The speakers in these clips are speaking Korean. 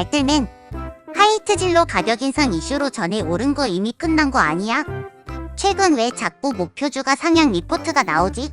알뜰맨 하이트 진로 가격 인상 이슈로 전에 오른 거 이미 끝난 거 아니야? 최근 왜 자꾸 목표주가 상향 리포트가 나오지?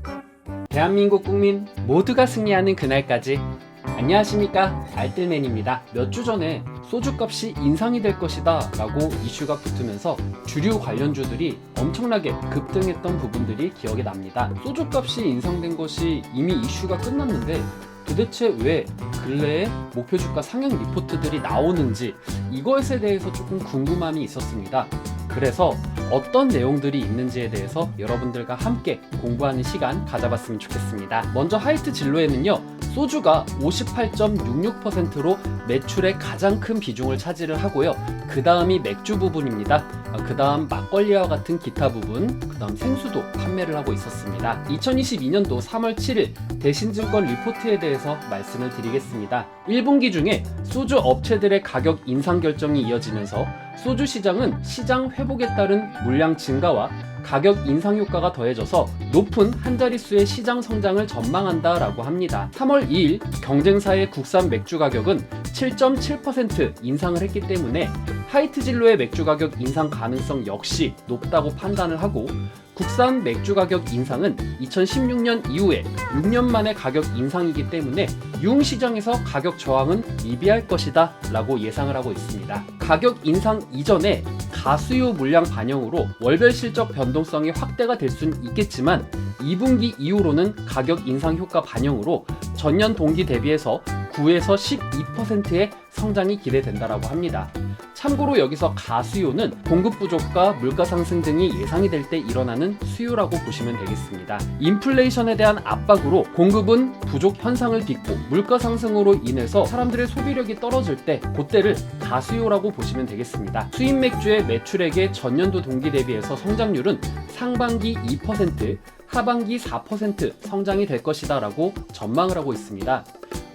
대한민국 국민 모두가 승리하는 그날까지 안녕하십니까 알뜰맨입니다 몇 주 전에 소주값이 인상이 될 것이다 라고 이슈가 붙으면서 주류 관련주들이 엄청나게 급등했던 부분들이 기억에 납니다 소주값이 인상된 것이 이미 이슈가 끝났는데 도대체 왜 근래에 목표 주가 상향 리포트들이 나오는지 이것에 대해서 조금 궁금함이 있었습니다 그래서 어떤 내용들이 있는지에 대해서 여러분들과 함께 공부하는 시간 가져봤으면 좋겠습니다. 먼저 하이트 진로에는요, 소주가 58.66%로 매출의 가장 큰 비중을 차지를 하고요. 그 다음이 맥주 부분입니다. 그 다음 막걸리와 같은 기타 부분, 그 다음 생수도 판매를 하고 있었습니다. 2022년도 3월 7일 대신증권 리포트에 대해서 말씀을 드리겠습니다. 1분기 중에 소주 업체들의 가격 인상 결정이 이어지면서 소주 시장은 시장 회복에 따른 물량 증가와 가격 인상 효과가 더해져서 높은 한 자릿수의 시장 성장을 전망한다라고 합니다. 3월 2일 경쟁사의 국산 맥주 가격은 7.7% 인상을 했기 때문에 하이트 진로의 맥주 가격 인상 가능성 역시 높다고 판단을 하고 국산 맥주 가격 인상은 2016년 이후에 6년 만의 가격 인상이기 때문에 유흥 시장에서 가격 저항은 미비할 것이다 라고 예상을 하고 있습니다. 가격 인상 이전에 가수요 물량 반영으로 월별 실적 변동성이 확대가 될 수는 있겠지만 2분기 이후로는 가격 인상 효과 반영으로 전년 동기 대비해서 9에서 12%의 성장이 기대된다라고 합니다. 참고로 여기서 가수요는 공급 부족과 물가 상승 등이 예상이 될 때 일어나는 수요라고 보시면 되겠습니다. 인플레이션에 대한 압박으로 공급은 부족 현상을 빚고 물가 상승으로 인해서 사람들의 소비력이 떨어질 때 그때를 가수요라고 보시면 되겠습니다. 수입 맥주의 매출액의 전년도 동기 대비해서 성장률은 상반기 2%, 하반기 4% 성장이 될 것이다 라고 전망을 하고 있습니다.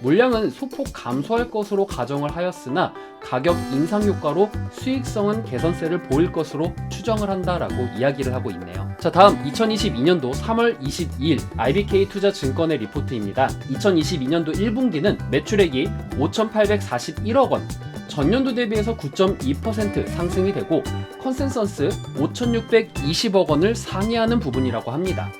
물량은 소폭 감소할 것으로 가정을 하였으나 가격 인상 효과로 수익성은 개선세를 보일 것으로 추정을 한다라고 이야기를 하고 있네요. 자, 다음 2022년도 3월 22일 IBK 투자증권의 리포트입니다. 2022년도 1분기는 매출액이 5,841억 원, 전년도 대비해서 9.2% 상승이 되고 컨센서스 5,620억 원을 상회하는 부분이라고 합니다.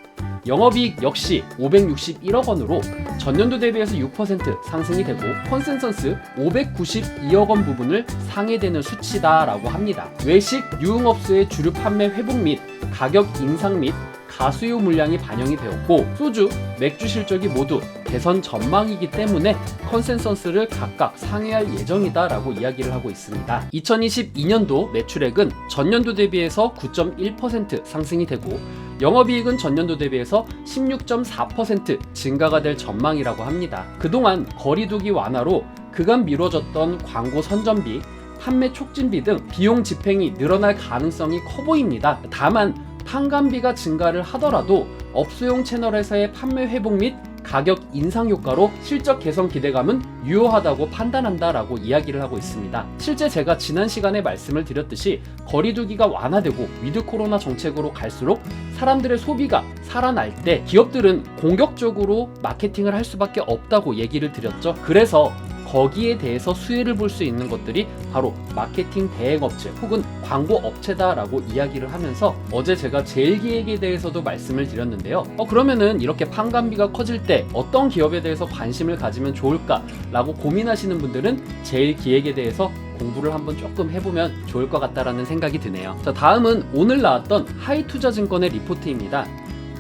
영업이익 역시 561억 원으로 전년도 대비해서 6% 상승이 되고 컨센서스 592억 원 부분을 상회되는 수치다라고 합니다. 외식 유흥업소의 주류 판매 회복 및 가격 인상 및 가수요 물량이 반영이 되었고 소주, 맥주 실적이 모두 개선 전망이기 때문에 컨센서스를 각각 상회할 예정이다라고 이야기를 하고 있습니다. 2022년도 매출액은 전년도 대비해서 9.1% 상승이 되고 영업이익은 전년도 대비해서 16.4% 증가가 될 전망이라고 합니다. 그동안 거리두기 완화로 그간 미뤄졌던 광고 선전비, 판매 촉진비 등 비용 집행이 늘어날 가능성이 커 보입니다. 다만 판관비가 증가를 하더라도 업소용 채널에서의 판매 회복 및 가격 인상 효과로 실적 개선 기대감은 유효하다고 판단한다라고 이야기를 하고 있습니다. 실제 제가 지난 시간에 말씀을 드렸듯이 거리두기가 완화되고 위드 코로나 정책으로 갈수록 사람들의 소비가 살아날 때 기업들은 공격적으로 마케팅을 할 수밖에 없다고 얘기를 드렸죠. 그래서 거기에 대해서 수혜를 볼 수 있는 것들이 바로 마케팅 대행업체 혹은 광고 업체다라고 이야기를 하면서 어제 제가 제일기획에 대해서도 말씀을 드렸는데요. 어, 그러면은 이렇게 판관비가 커질 때 어떤 기업에 대해서 관심을 가지면 좋을까라고 고민하시는 분들은 제일기획에 대해서 공부를 한번 조금 해보면 좋을 것 같다라는 생각이 드네요. 자, 다음은 오늘 나왔던 하이투자증권의 리포트입니다.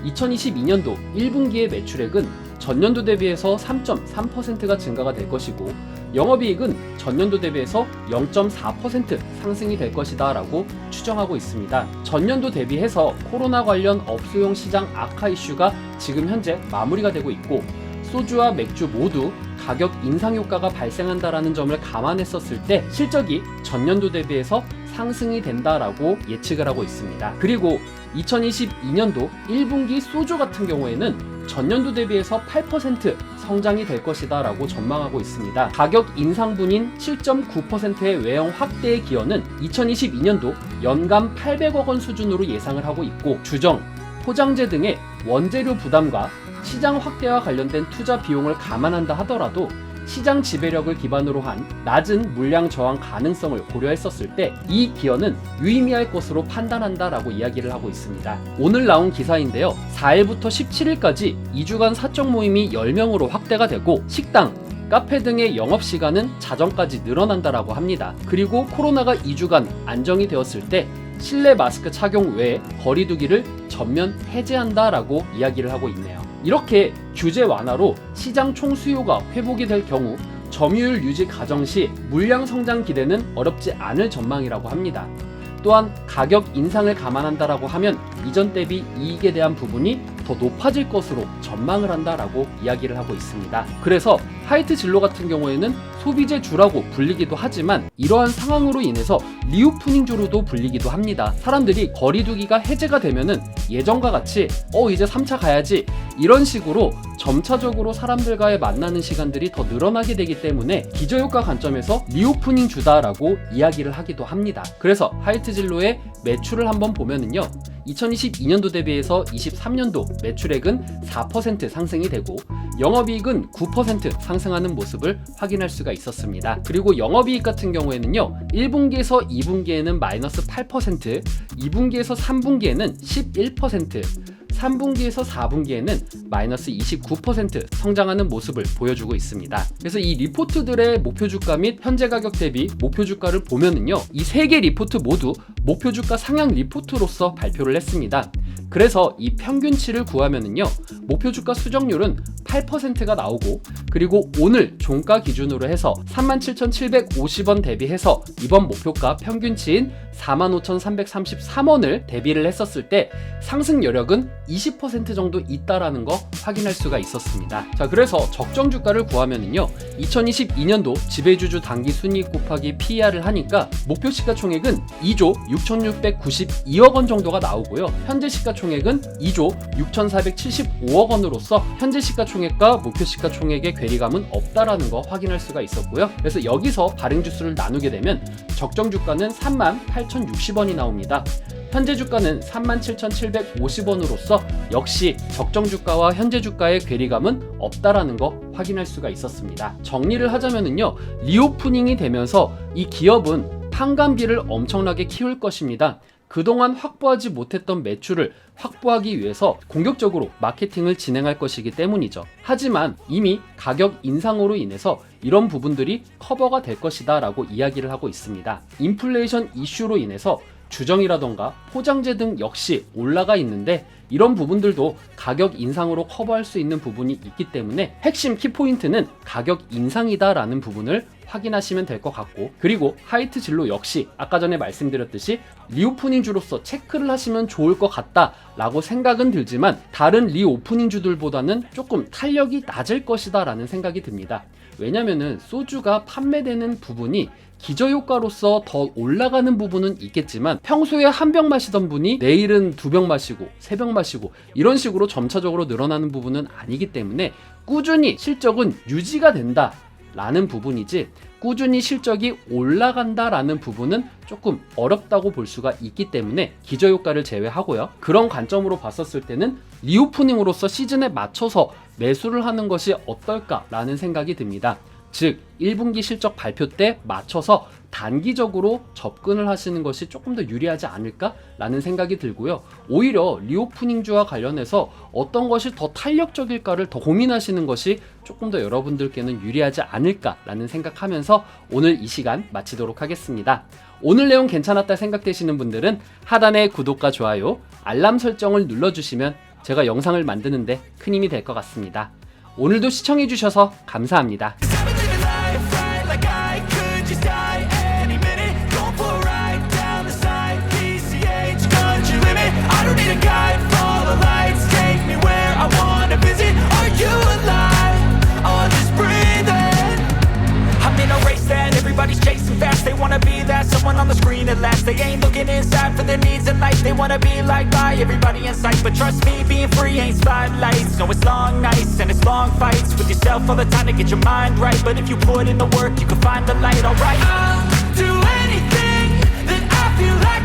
2022년도 1분기의 매출액은 전년도 대비해서 3.3%가 증가가 될 것이고 영업이익은 전년도 대비해서 0.4% 상승이 될 것이다 라고 추정하고 있습니다. 전년도 대비해서 코로나 관련 업소용 시장 악화 이슈가 지금 현재 마무리가 되고 있고 소주와 맥주 모두 가격 인상 효과가 발생한다라는 점을 감안했었을 때 실적이 전년도 대비해서 상승이 된다라고 예측을 하고 있습니다. 그리고 2022년도 1분기 소주 같은 경우에는 전년도 대비해서 8% 성장이 될 것이다 라고 전망하고 있습니다. 가격 인상분인 7.9%의 외형 확대의 기여는 2022년도 연간 800억 원 수준으로 예상을 하고 있고 주정, 포장재 등의 원재료 부담과 시장 확대와 관련된 투자 비용을 감안한다 하더라도 시장 지배력을 기반으로 한 낮은 물량 저항 가능성을 고려했었을 때 이 기여는 유의미할 것으로 판단한다라고 이야기를 하고 있습니다. 오늘 나온 기사인데요. 4일부터 17일까지 2주간 사적 모임이 10명으로 확대가 되고 식당, 카페 등의 영업 시간은 자정까지 늘어난다라고 합니다. 그리고 코로나가 2주간 안정이 되었을 때 실내 마스크 착용 외에 거리두기를 전면 해제한다라고 이야기를 하고 있네요. 이렇게 규제 완화로 시장 총 수요가 회복이 될 경우 점유율 유지 가정 시 물량 성장 기대는 어렵지 않을 전망이라고 합니다. 또한 가격 인상을 감안한다라고 하면 이전 대비 이익에 대한 부분이 더 높아질 것으로 전망을 한다라고 이야기를 하고 있습니다. 그래서 하이트 진로 같은 경우에는 소비재 주라고 불리기도 하지만 이러한 상황으로 인해서 리오프닝 주로도 불리기도 합니다. 사람들이 거리두기가 해제가 되면은 예전과 같이 어 이제 3차 가야지 이런 식으로 점차적으로 사람들과의 만나는 시간들이 더 늘어나게 되기 때문에 기저효과 관점에서 리오프닝 주다라고 이야기를 하기도 합니다. 그래서 하이트 진로의 매출을 한번 보면은요. 2022년도 대비해서 23년도 매출액은 4% 상승이 되고 영업이익은 9% 상승하는 모습을 확인할 수가 있었습니다. 그리고 영업이익 같은 경우에는요, 1분기에서 2분기에는 마이너스 8%, 2분기에서 3분기에는 11%, 3분기에서 4분기에는 마이너스 29% 성장하는 모습을 보여주고 있습니다. 그래서 이 리포트들의 목표 주가 및 현재 가격 대비 목표 주가를 보면은요, 이 세 개 리포트 모두 목표 주가 상향 리포트로서 발표를 했습니다. 그래서 이 평균치를 구하면은요, 목표 주가 수정률은 8%가 나오고 그리고 오늘 종가 기준으로 해서 37,750원 대비해서 이번 목표가 평균치인 45,333원을 대비를 했었을 때 상승 여력은 20% 정도 있다라는 거 확인할 수가 있었습니다. 자, 그래서 적정 주가를 구하면은요. 2022년도 지배주주 단기 순이익 곱하기 PER을 하니까 목표 시가총액은 2조 6,692억 원 정도가 나오고요. 현재 시가총액은 2조 6,475억 원으로서 현재 시가총액과 목표 시가총액의 괴리감은 없다라는 거 확인할 수가 있었고요. 그래서 여기서 발행 주수를 나누게 되면 적정 주가는 38,060원이 나옵니다. 현재 주가는 37,750원으로서 역시 적정 주가와 현재 주가의 괴리감은 없다라는 거 확인할 수가 있었습니다. 정리를 하자면은요. 리오프닝이 되면서 이 기업은 판관비를 엄청나게 키울 것입니다. 그동안 확보하지 못했던 매출을 확보하기 위해서 공격적으로 마케팅을 진행할 것이기 때문이죠. 하지만 이미 가격 인상으로 인해서 이런 부분들이 커버가 될 것이다 라고 이야기를 하고 있습니다. 인플레이션 이슈로 인해서 주정이라던가 포장재 등 역시 올라가 있는데 이런 부분들도 가격 인상으로 커버할 수 있는 부분이 있기 때문에 핵심 키포인트는 가격 인상이다라는 부분을 확인하시면 될 것 같고 그리고 하이트 진로 역시 아까 전에 말씀드렸듯이 리오프닝주로서 체크를 하시면 좋을 것 같다라고 생각은 들지만 다른 리오프닝주들보다는 조금 탄력이 낮을 것이다라는 생각이 듭니다. 왜냐면은 소주가 판매되는 부분이 기저효과로서 더 올라가는 부분은 있겠지만 평소에 한 병 마시던 분이 내일은 두 병 마시고 세 병 마시고 이런 식으로 점차적으로 늘어나는 부분은 아니기 때문에 꾸준히 실적은 유지가 된다. 라는 부분이지 꾸준히 실적이 올라간다라는 부분은 조금 어렵다고 볼 수가 있기 때문에 기저효과를 제외하고요. 그런 관점으로 봤었을 때는 리오프닝으로서 시즌에 맞춰서 매수를 하는 것이 어떨까라는 생각이 듭니다. 즉 1분기 실적 발표 때 맞춰서 단기적으로 접근을 하시는 것이 조금 더 유리하지 않을까라는 생각이 들고요. 오히려 리오프닝주와 관련해서 어떤 것이 더 탄력적일까를 더 고민하시는 것이 조금 더 여러분들께는 유리하지 않을까라는 생각하면서 오늘 이 시간 마치도록 하겠습니다. 오늘 내용 괜찮았다 생각되시는 분들은 하단의 구독과 좋아요, 알람 설정을 눌러주시면 제가 영상을 만드는데 큰 힘이 될 것 같습니다. 오늘도 시청해주셔서 감사합니다. Wanna be that someone on the screen at last. They ain't looking inside for their needs in life. They wanna be liked by everybody in sight. But trust me, being free ain't spotlights. No, it's long nights and it's long fights with yourself all the time to get your mind right. But if you put in the work, you can find the light. Alright. I'll do anything that I feel like